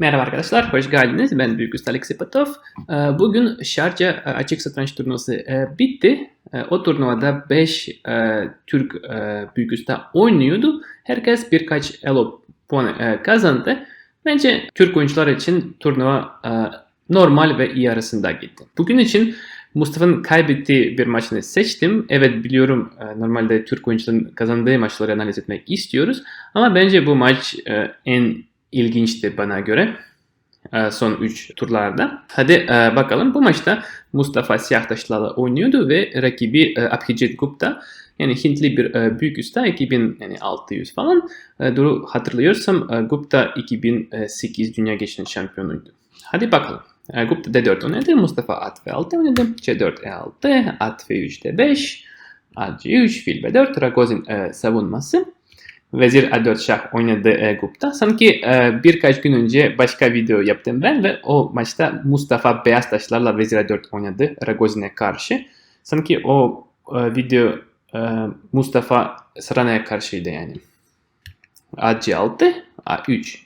Merhaba arkadaşlar, hoş geldiniz. Ben Büyük Usta Alex Ipatov. Ee, Bugün Şarja e, Açık Satranç turnuvası e, bitti. E, O turnuvada 5 Türk Büyük Usta oynuyordu. Herkes birkaç elo puanı e, kazandı. Bence Türk oyuncular için turnuva normal ve iyi arasında gitti. Bugün için Mustafa'nın kaybettiği bir maçını seçtim. Evet biliyorum normalde Türk oyuncuların kazandığı maçları analiz etmek istiyoruz. Ama bence bu maç en ilginçti bana göre e, son 3 turlarda. Hadi e, bakalım bu maçta Mustafa Siyahtaşlar'la oynuyordu ve rakibi e, Abhijit Gupta. Yani Hintli bir büyük usta 2600 falan. Doğru hatırlıyorsam Gupta 2008 dünya geçen şampiyonuydu. Hadi bakalım. Gupta D4 oynadı, Mustafa at V6 oynadı, C4 E6, at V3 D5, at G3, fil B4, Ragozin savunması. Vezir A4 şah oynadı e, Gupta. Sanki e, birkaç gün önce başka video yaptım ben ve o maçta Mustafa beyaz taşlarla Vezir A4 oynadı Ragozin'e karşı. Sanki o e, video e, Mustafa Sarana'ya karşıydı yani. A C6, A3.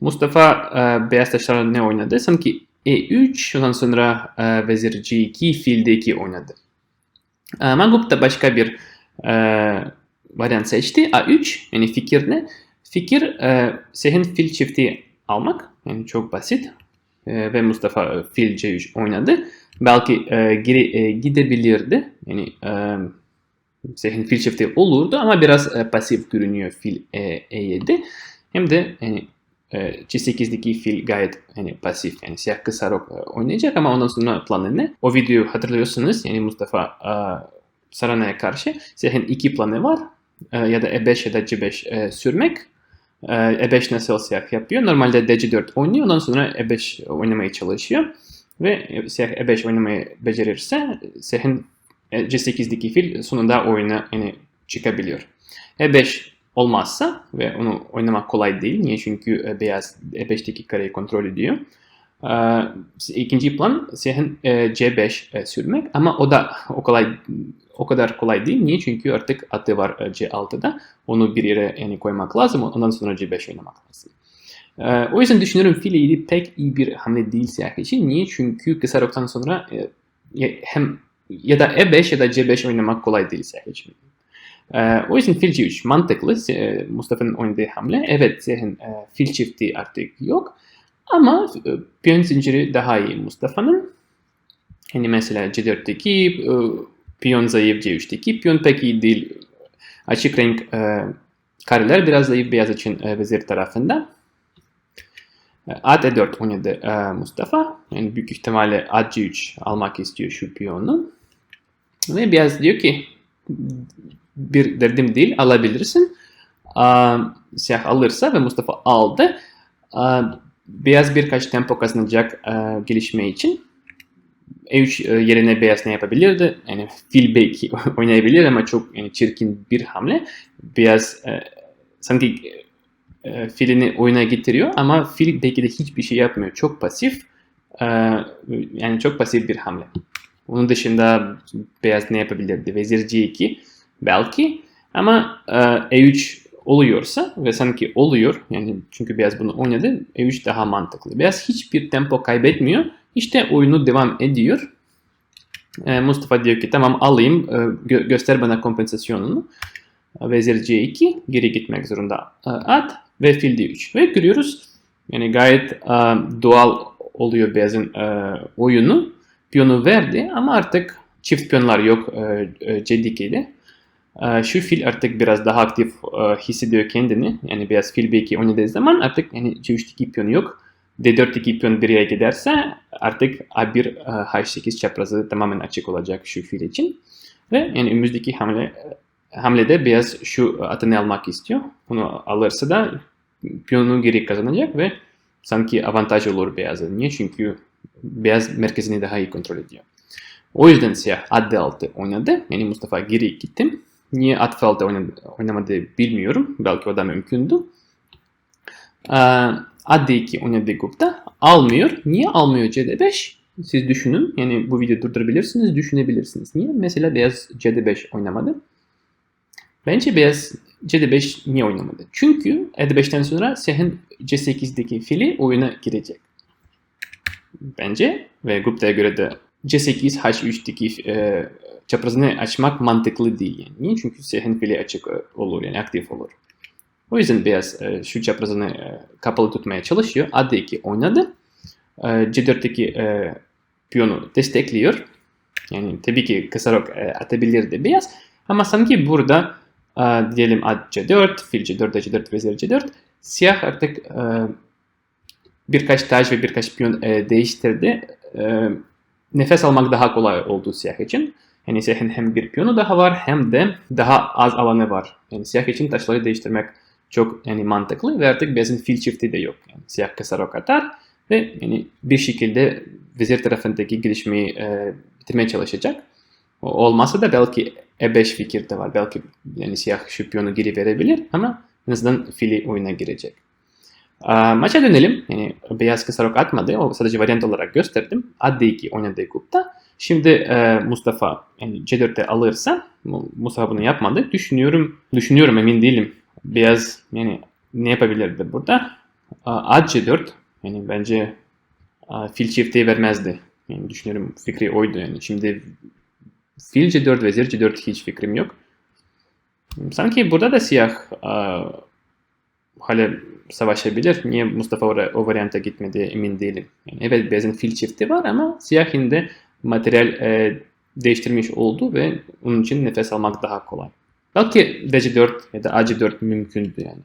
Mustafa e, beyaz ne oynadı? Sanki E3, ondan sonra e, Vezir C2, fil D2 oynadı. Ama Gupta başka bir e, variant seçti. A3 yani fikir ne? Fikir e, sehin fil çifti almak. Yani çok basit. E, ve Mustafa fil C3 oynadı. Belki e, geri e, gidebilirdi. Yani e, sehin fil çifti olurdu ama biraz e, pasif görünüyor fil e, E7. Hem de yani, e, C8'deki fil gayet yani pasif. Yani siyah kısa rok e, oynayacak ama ondan sonra planı ne? O videoyu hatırlıyorsunuz. Yani Mustafa e, Sarana'ya karşı siyahın iki planı var. E, ya da E5 ya da C5 e, sürmek. E, E5 nasıl siyah yapıyor? Normalde DC4 oynuyor. Ondan sonra E5 oynamaya çalışıyor. Ve siyah E5 oynamayı becerirse siyahın e, C8'deki fil sonunda oyuna yani çıkabiliyor. E5 olmazsa ve onu oynamak kolay değil. Niye? Çünkü e, beyaz E5'teki kareyi kontrol ediyor. Ee, ikinci plan siyahın e, C5 e, sürmek ama o da o kolay o kadar kolay değil. Niye? Çünkü artık atı var e, C6'da. Onu bir yere yani koymak lazım. Ondan sonra C5 oynamak lazım. Ee, o yüzden düşünüyorum fil eğri pek iyi bir hamle değil siyah için. Niye? Çünkü kısa roktan sonra hem ya da E5 ya da C5 oynamak kolay değil siyah için. Ee, o yüzden fil C3 mantıklı. Mustafa'nın oynadığı hamle. Evet e, fil çifti artık yok. Ama e, piyon zinciri daha iyi Mustafa'nın. Hani mesela C4'teki e, piyon zayıf C3'teki piyon pek iyi değil. Açık renk e, kareler biraz zayıf beyaz için vezir tarafında. At E4 oynadı Mustafa. Yani büyük ihtimalle At C3 almak istiyor şu piyonu. Ve beyaz diyor ki bir derdim değil alabilirsin. Siyah alırsa ve Mustafa aldı. Beyaz birkaç tempo kazanacak e, gelişme için. E3 e, yerine beyaz ne yapabilirdi? Yani fil belki oynayabilir ama çok yani çirkin bir hamle. Beyaz e, sanki e, filini oyuna getiriyor ama fil belki de hiçbir şey yapmıyor. Çok pasif. E, yani çok pasif bir hamle. Onun dışında beyaz ne yapabilirdi? Vezir C2 belki ama e, E3 oluyorsa ve sanki oluyor yani çünkü beyaz bunu oynadı E3 daha mantıklı. Beyaz hiçbir tempo kaybetmiyor. İşte oyunu devam ediyor. E, Mustafa diyor ki tamam alayım e, gö- göster bana kompensasyonunu. Vezir C2 geri gitmek zorunda e, at ve fil D3 ve görüyoruz yani gayet e, doğal oluyor beyazın e, oyunu. Piyonu verdi ama artık çift piyonlar yok e, e, C2'de. Şu fil artık biraz daha aktif hissediyor kendini. Yani beyaz fil belki oynadığı zaman artık yani C3'teki piyon yok. D4'teki piyon bir yere giderse artık A1 H8 çaprazı tamamen açık olacak şu fil için. Ve yani önümüzdeki hamle hamlede beyaz şu atını almak istiyor. Bunu alırsa da piyonu geri kazanacak ve sanki avantaj olur beyaza. Niye? Çünkü beyaz merkezini daha iyi kontrol ediyor. O yüzden siyah at D6 oynadı. Yani Mustafa geri gittim. Niye Atfeld'de oynamadı bilmiyorum. Belki o da mümkündü. Ee, Ad2 oynadı Gupta. Almıyor. Niye almıyor CD5? Siz düşünün. Yani bu videoyu durdurabilirsiniz, düşünebilirsiniz. Niye? Mesela beyaz CD5 oynamadı. Bence beyaz C5 niye oynamadı? Çünkü E5'ten sonra siyahın C8'deki fili oyuna girecek. Bence ve Gupta'ya göre de C8 H3'teki e, çaprazını açmak mantıklı değil. Yani. Niye? Çünkü siyahın fili açık e, olur yani aktif olur. O yüzden beyaz e, şu çaprazını e, kapalı tutmaya çalışıyor. A2 oynadı. E, C4'teki e, piyonu destekliyor. Yani tabii ki kısa rok e, atabilirdi beyaz. Ama sanki burada e, diyelim at C4, fil C4, C4, vezir C4. Siyah artık e, birkaç taş ve birkaç piyon e, değiştirdi. E, nefes almak daha kolay oldu siyah için. Yani siyahın hem bir piyonu daha var hem de daha az alanı var. Yani siyah için taşları değiştirmek çok yani mantıklı ve artık beyazın fil çifti de yok. Yani siyah kısa rok atar ve yani bir şekilde vezir tarafındaki gelişmeyi e, bitirmeye çalışacak. O olmasa da belki E5 fikir de var. Belki yani siyah şu piyonu geri verebilir ama en azından fili oyuna girecek. A, maça dönelim. Yani beyaz kısa rok atmadı. O sadece varyant olarak gösterdim. A2 oynadığı kupta. Şimdi e, Mustafa yani C4'te alırsa Mustafa bunu yapmadı. Düşünüyorum, düşünüyorum emin değilim. Beyaz yani ne yapabilirdi burada? At C4 yani bence a, fil çifti vermezdi. Yani düşünüyorum fikri oydu yani. Şimdi fil C4 vezir C4 hiç fikrim yok. Sanki burada da siyah hala savaşabilir. Niye Mustafa o, varyanta gitmedi emin değilim. Yani evet beyazın fil çifti var ama siyahın da materyal e, değiştirmiş oldu ve onun için nefes almak daha kolay. Belki DC4 ya da AC4 mümkündü yani.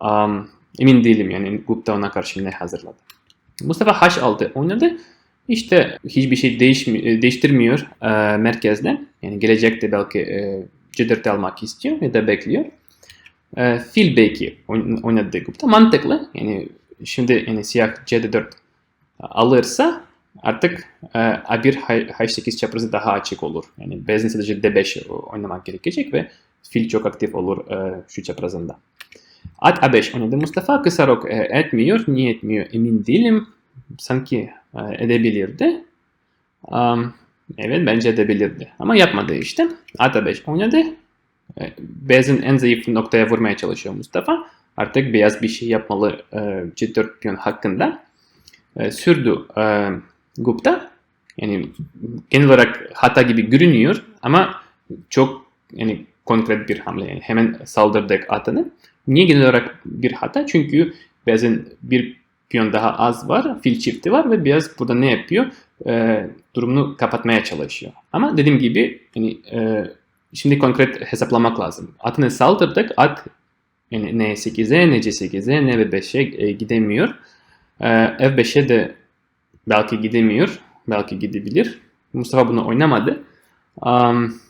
Um, emin değilim yani Gupta ona karşı ne hazırladı. Mustafa H6 oynadı. İşte hiçbir şey değişmi, değiştirmiyor e, merkezden. Yani gelecekte belki e, C4 almak istiyor ya da bekliyor. E, fil B2 oynadı Gupta. Mantıklı. Yani şimdi yani siyah C4 alırsa artık e, A1 H8 çaprazı daha açık olur. Yani beyazın sadece D5 oynamak gerekecek ve fil çok aktif olur e, şu çaprazında. At A5 oynadı Mustafa. Kısa rok e, etmiyor. Niye etmiyor emin değilim. Sanki e, edebilirdi. Um, evet bence edebilirdi. Ama yapmadı işte. At A5 oynadı. E, beyazın en zayıf noktaya vurmaya çalışıyor Mustafa. Artık beyaz bir şey yapmalı e, C4 piyon hakkında. E, sürdü e, Gupta. Yani genel olarak hata gibi görünüyor ama çok yani konkret bir hamle. Yani hemen saldırdık atını. Niye genel olarak bir hata? Çünkü beyazın bir piyon daha az var, fil çifti var ve beyaz burada ne yapıyor? E, durumunu kapatmaya çalışıyor. Ama dediğim gibi yani, e, şimdi konkret hesaplamak lazım. Atını saldırdık, at yani ne 8'e, ne C8'e, ne B5'e e, gidemiyor. E, F5'e de belki gidemiyor, belki gidebilir. Mustafa bunu oynamadı. Um,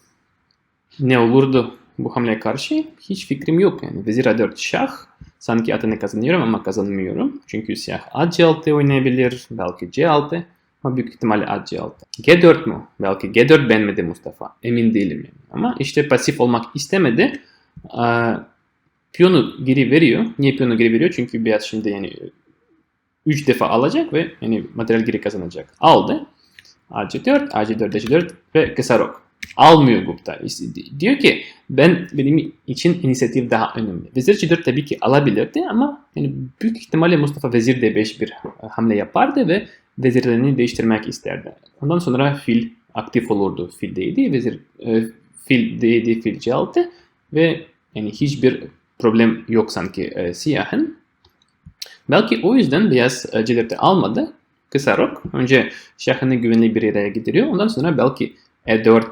ne olurdu bu hamleye karşı? Hiç fikrim yok yani. Vezir A4 şah. Sanki atını kazanıyorum ama kazanmıyorum. Çünkü siyah at C6 oynayabilir. Belki C6. Ama büyük ihtimalle at C6. G4 mu? Belki G4 beğenmedi Mustafa. Emin değilim yani. Ama işte pasif olmak istemedi. Ee, piyonu geri veriyor. Niye piyonu geri veriyor? Çünkü beyaz şimdi yani 3 defa alacak ve yani materyal geri kazanacak. Aldı. AC4, AC4, AC4 ve kısa rok. Almıyor Gupta. Diyor ki ben benim için inisiyatif daha önemli. Vezir C4 tabii ki alabilirdi ama yani büyük ihtimalle Mustafa Vezir D5 bir hamle yapardı ve vezirlerini değiştirmek isterdi. Ondan sonra fil aktif olurdu. Fil D7, vezir e, fil D7, fil C6 ve yani hiçbir problem yok sanki e, siyahın. Belki o yüzden beyaz e, C4'te almadı. Kısa rok. Önce şahını güvenli bir yere getiriyor. Ondan sonra belki E4,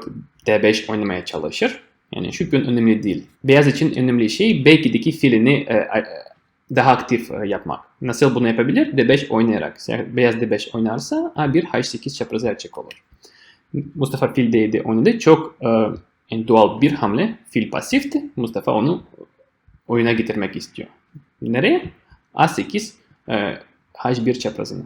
D5 oynamaya çalışır. Yani şu gün önemli değil. Beyaz için önemli şey belki filini e, daha aktif e, yapmak. Nasıl bunu yapabilir? D5 oynayarak. Beyaz D5 oynarsa A1 H8 çaprazı açık olur. Mustafa fil D7 oynadı. Çok e, yani doğal bir hamle. Fil pasifti. Mustafa onu oyuna getirmek istiyor. Nereye? A8 e, H1 çaprazını.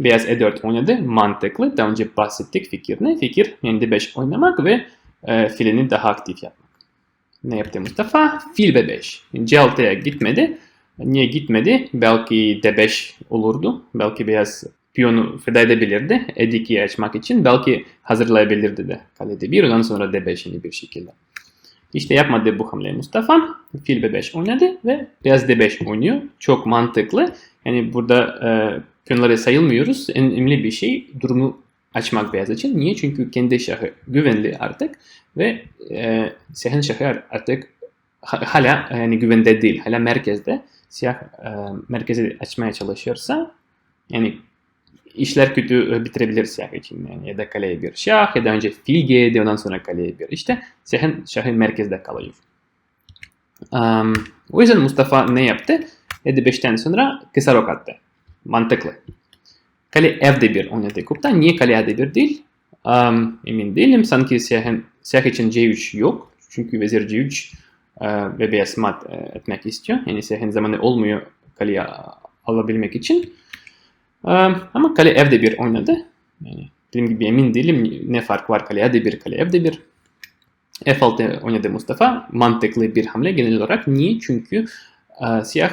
Beyaz E4 oynadı. Mantıklı. Daha önce bahsettik fikir ne? Fikir yani D5 oynamak ve e, filini daha aktif yapmak. Ne yaptı Mustafa? Fil B5. C6'ya gitmedi. Niye gitmedi? Belki D5 olurdu. Belki beyaz piyonu feda edebilirdi. E2'yi açmak için. Belki hazırlayabilirdi de kalede bir. Ondan sonra D5'ini bir şekilde. İşte yapmadı bu hamleyi Mustafa. Fil B5 oynadı ve beyaz D5 oynuyor. Çok mantıklı. Yani burada e, piyonları sayılmıyoruz. En önemli bir şey durumu açmak beyaz için. Niye? Çünkü kendi şahı güvenli artık ve e, siyahın şahı artık hala yani güvende değil. Hala merkezde. Siyah e, merkezi açmaya çalışıyorsa yani işler kötü bitirebilir siyah için. Yani ya da kaleye bir şah ya da önce fil G'de ondan sonra kaleye bir. İşte siyahın şahı merkezde kalıyor. Um, o yüzden Mustafa ne yaptı? E5'ten sonra kısa rok attı. Mantıklı. Kale F'de1 oynadı kupta. Niye kale A1 değil? Um, emin değilim. Sanki siyahın, siyah için C3 yok. Çünkü vezir C3 beyaz mat uh, etmek istiyor. Yani siyahın zamanı olmuyor kaleyi alabilmek için. Um, ama kale F'de1 oynadı. Yani dediğim gibi emin değilim ne fark var kale A1, kale F'de1. F6 oynadı Mustafa. Mantıklı bir hamle genel olarak. Niye? Çünkü uh, siyah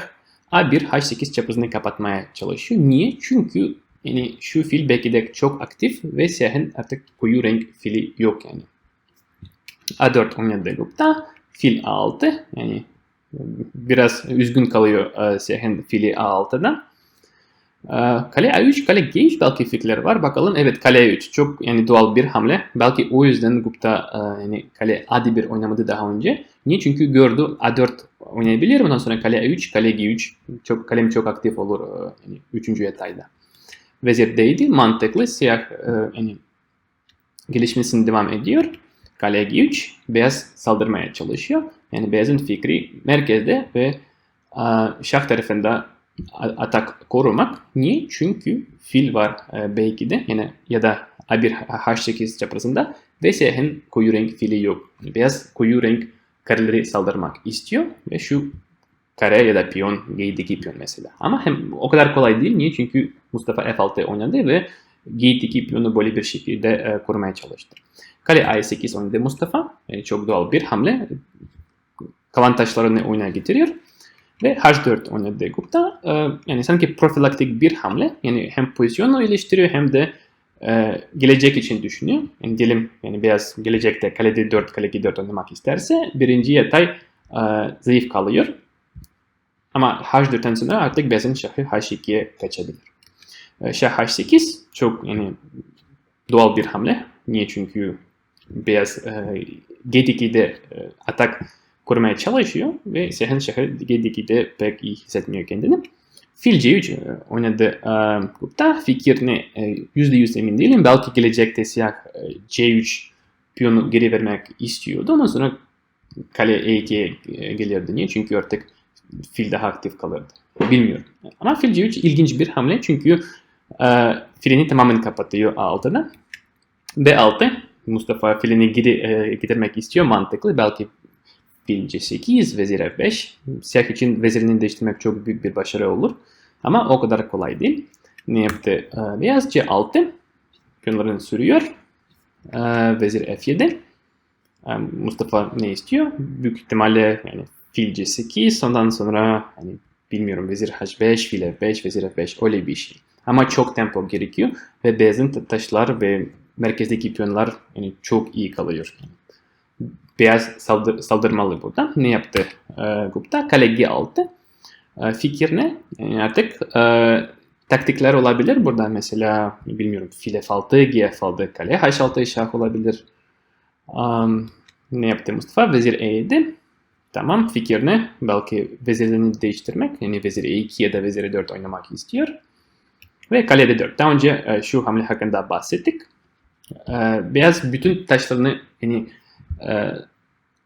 A1 H8 çaprazını kapatmaya çalışıyor. Niye? Çünkü yani şu fil belki de çok aktif ve siyahın artık koyu renk fili yok yani. A4 oynadığı grupta fil A6 yani biraz üzgün kalıyor siyahın fili A6'dan. Kale A3, kale G3 belki fikirler var. Bakalım evet kale A3 çok yani doğal bir hamle. Belki o yüzden Gupta yani kale A1 oynamadı daha önce. Niye? Çünkü gördü A4 oynayabilir. Ondan sonra kale A3, kale G3 çok kalem çok aktif olur yani 3. yatayda. Vezir D'ydi. Mantıklı. Siyah e, yani gelişmesini devam ediyor. Kale G3. Beyaz saldırmaya çalışıyor. Yani beyazın fikri merkezde ve şah tarafında atak korumak. Niye? Çünkü fil var e, B2'de yani ya da A1 H8 çaprazında ve siyahın koyu renk fili yok. Beyaz koyu renk kareleri saldırmak istiyor ve şu kare ya da piyon, G2 piyon mesela. Ama hem o kadar kolay değil. Niye? Çünkü Mustafa F6 oynadı ve G2 piyonu böyle bir şekilde e, korumaya çalıştı. Kale A8 oynadı Mustafa. Yani çok doğal bir hamle. Kalan taşlarını oyuna getiriyor. Ve H4 oynadı Gupta. E, yani sanki profilaktik bir hamle. Yani hem pozisyonu iyileştiriyor hem de e, gelecek için düşünüyor. Yani diyelim yani biraz gelecekte kale D4, kale G4 oynamak isterse birinci yatay e, zayıf kalıyor. Ama H4'ten sonra artık beyazın şahı H2'ye kaçabilir. Şah H8 çok yani doğal bir hamle. Niye? Çünkü beyaz e, G2'de e, atak kurmaya çalışıyor ve siyahın şahı G2'de pek iyi hissetmiyor kendini. Fil C3 e, oynadı e, grupta. Fikir ne? E, %100 emin değilim. Belki gelecekte siyah e, C3 piyonu geri vermek istiyordu. Ondan sonra kale E2'ye gelirdi. Niye? Çünkü artık fil daha aktif kalırdı. Bilmiyorum. Ama fil C3 ilginç bir hamle çünkü e, filini tamamen kapatıyor A6'da. B6 Mustafa filini geri e, getirmek istiyor mantıklı. Belki fil C8, vezir F5. Siyah için vezirini değiştirmek çok büyük bir başarı olur. Ama o kadar kolay değil. Ne yaptı? E, beyaz C6 piyonlarını sürüyor. E, vezir F7. E, Mustafa ne istiyor? Büyük ihtimalle yani fil C8 ondan sonra hani bilmiyorum vezir H5, fil F5, vezir F5 öyle bir şey. Ama çok tempo gerekiyor ve beyazın taşlar ve merkezdeki piyonlar yani çok iyi kalıyor. Beyaz saldır, saldırmalı burada. Ne yaptı e, Gupta? Kale G6. E, fikir ne? Yani artık e, taktikler olabilir burada. Mesela bilmiyorum fil F6, G F6, kale H6 şah olabilir. Um, ne yaptı Mustafa? Vezir E7. Tamam fikir ne? Belki vezirini değiştirmek. Yani vezir E2 ya da vezir E4 oynamak istiyor. Ve kale D4. Daha önce e, şu hamle hakkında bahsettik. E, beyaz bütün taşlarını yani e,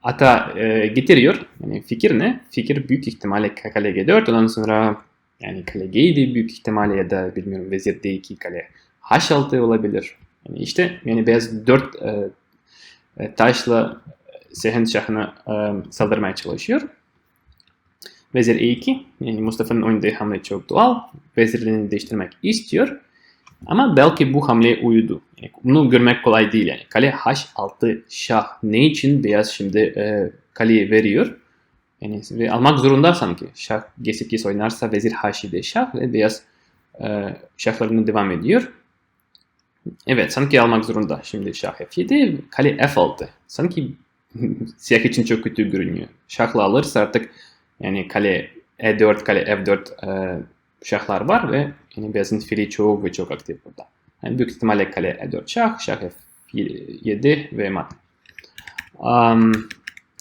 ata e, getiriyor. Yani fikir ne? Fikir büyük ihtimalle kale G4 ondan sonra yani kale G7 büyük ihtimalle ya da bilmiyorum vezir D2 kale H6 olabilir. Yani işte yani beyaz 4 e, e, taşla Sehen şahına e, saldırmaya çalışıyor. Vezir E2. Yani Mustafa'nın oynadığı hamle çok doğal. Vezirlerini değiştirmek istiyor. Ama belki bu hamle uyudu. Yani bunu görmek kolay değil yani. Kale H6 şah. Ne için beyaz şimdi e, kaleyi veriyor? Yani ve almak zorunda sanki. Şah G8 oynarsa vezir H7 şah ve beyaz e, şahlarını devam ediyor. Evet sanki almak zorunda. Şimdi şah F7, kale F6. Sanki siyah için çok kötü görünüyor. Şahla alırsa artık yani kale E4, kale F4 e, şahlar var ve yani beyazın fili çok ve çok aktif burada. Yani büyük ihtimalle kale E4 şah, şah F7 ve mat. Um,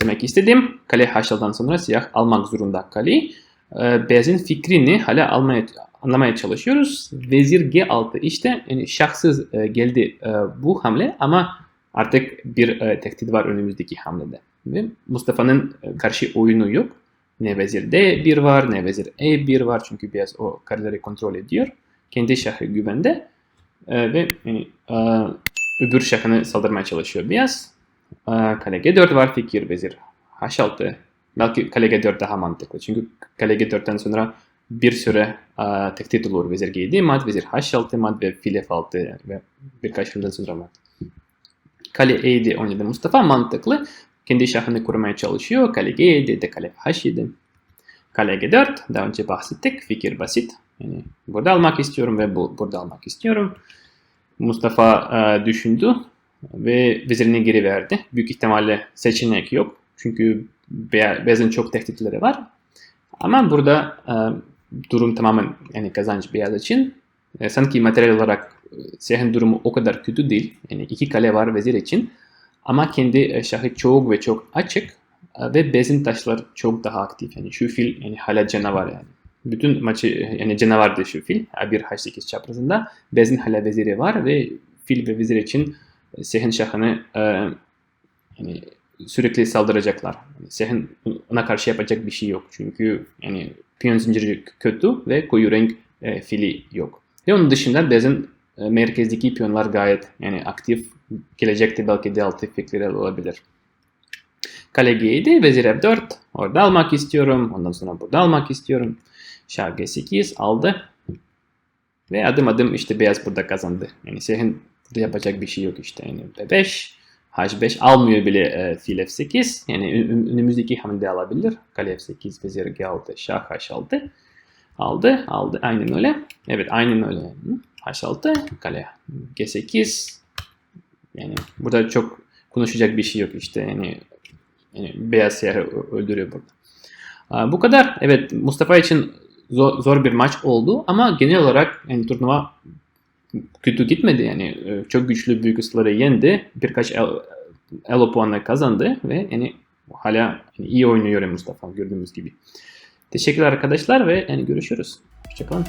demek istediğim kale H6'dan sonra siyah almak zorunda kaleyi. E, beyazın fikrini hala almaya anlamaya çalışıyoruz. Vezir G6 işte yani şahsız e, geldi e, bu hamle ama artık bir e, tehdit var önümüzdeki hamlede. Ve Mustafa'nın e, karşı oyunu yok. Ne vezir D1 var ne vezir E1 var çünkü beyaz o kareleri kontrol ediyor. Kendi şahı güvende e, ve yani, e, öbür şahını saldırmaya çalışıyor beyaz. E, kale G4 var fikir vezir H6. Belki kale G4 daha mantıklı çünkü kale G4'ten sonra bir süre e, tehdit olur. Vezir G7 mat, vezir H6 mat ve fil F6 ve birkaç filden sonra mat. Kale E7 oynadı Mustafa mantıklı. Kendi şahını kurmaya çalışıyor. Kale G7 de kale H7. Kale G4 daha önce bahsettik. Fikir basit. Yani burada almak istiyorum ve bu, burada almak istiyorum. Mustafa e, düşündü ve vezirini geri verdi. Büyük ihtimalle seçenek yok. Çünkü beyazın çok tehditleri var. Ama burada e, durum tamamen yani kazanç beyaz için. E, sanki materyal olarak e, siyahın durumu o kadar kötü değil. Yani iki kale var vezir için. Ama kendi e, şahı çok ve çok açık e, ve bezin taşlar çok daha aktif. Yani şu fil yani hala canavar yani. Bütün maçı yani canavardı şu fil. Bir H8 çaprazında. Bezin hala veziri var ve fil ve vezir için e, siyahın şahını e, yani sürekli saldıracaklar. Yani siyahın ona karşı yapacak bir şey yok. Çünkü yani piyon zinciri kötü ve koyu renk e, fili yok. Ve onun dışında beyazın e, merkezdeki piyonlar gayet yani aktif. Gelecekte belki D6 fikirler olabilir. Kale G7, vezir F4. Orada almak istiyorum. Ondan sonra burada almak istiyorum. Şah G8 aldı. Ve adım adım işte beyaz burada kazandı. Yani siyahın burada yapacak bir şey yok işte. Yani B5, H5 almıyor bile e, fil F8. Yani önümüzdeki hamle alabilir. Kale F8, vezir G6, şah H6. Aldı, aldı. Aynen öyle. Evet, aynen öyle. H6, kale G8. Yani burada çok konuşacak bir şey yok işte. Yani, yani beyaz siyahı öldürüyor burada. Bu kadar. Evet, Mustafa için zor, zor bir maç oldu ama genel olarak yani turnuva kötü gitmedi yani çok güçlü büyük ustaları yendi birkaç el, elo puanla kazandı ve yani hala yani iyi oynuyor Mustafa gördüğümüz gibi. Teşekkürler arkadaşlar ve yani görüşürüz. Hoşçakalın.